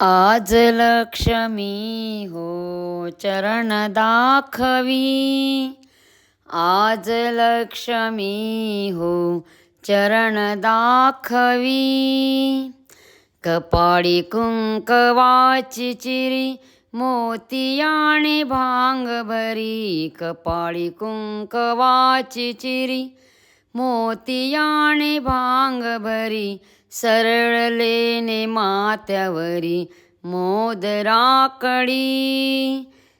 आज लक्ष्मी हो चरण दाखवी. आज लक्ष्मी हो चरण दाखवी. कपाळी कुंकवाची चिरी मोतियाने भांग भरी कपाळी कुंकवाची चिरी मोतियाने भांग भरी सरळलेने मात्यावरी मोदराकडी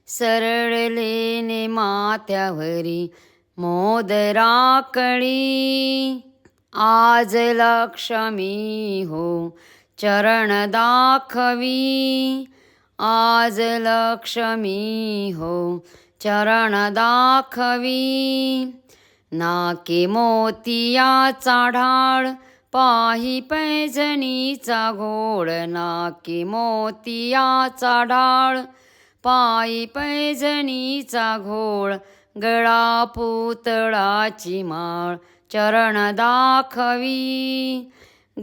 सरळलेने मात्यावरी मोदराकडी आज लक्ष्मी हो चरण दाखवी. आज लक्ष्मी हो चरण दाखवी. नाके मोतियाचा ढाळ पाही पैजणीचा घोळ नाकी मोतियाचा ढाळ पायी पैजणीचा घोळ गळा पुतळाची माळ चरण दाखवी.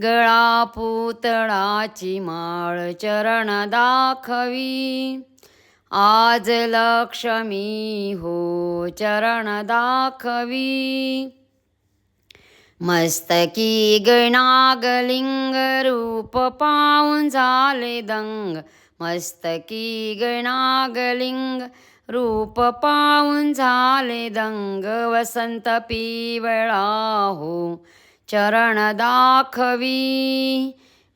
गळा पुतळाची माळ चरण दाखवी. आज लक्ष्मी हो चरण दाखवी. मस्तकी गणागलिंग रूप पाहून झाले दंग. मस्तकी गणागलिंग रूप पाहून झाले दंग. वसंत पिवळा हो चरण दाखवी.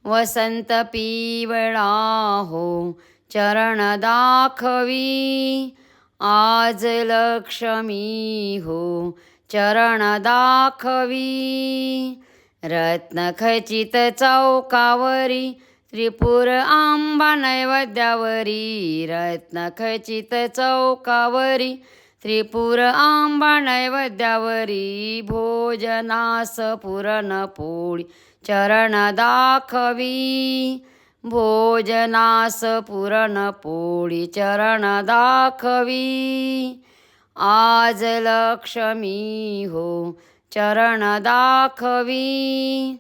वसंत पिवळा हो चरण दाखवी. आज लक्ष्मी हो चरण दाखवी. रत्नखचित चौकावरी त्रिपुर आंबा नैवेद्यावरी. रत्नखचित चौकावरी त्रिपुर आंबा नैवेद्यावरी. भोजनास पुरणपोळी चरण दाखवी. भोजनास पुरणपोळी चरण दाखवी. आज लक्ष्मी हो चरण दाखवी.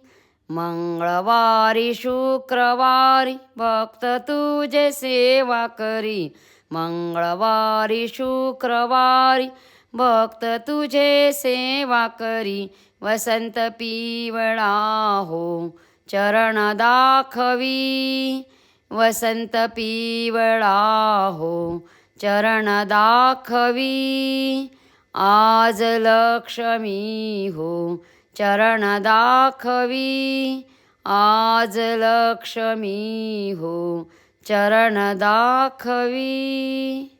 मंगळवारी शुक्रवारी भक्त तुझे सेवा करी. मंगळवारी शुक्रवारी भक्त तुझे सेवा करी. वसंत पिवळा हो चरण दाखवी. वसंत पिवळा हो चरण दाखवी. आज लक्ष्मी हो. चरण दाखवी. आज लक्ष्मी हो. चरण दाखवी.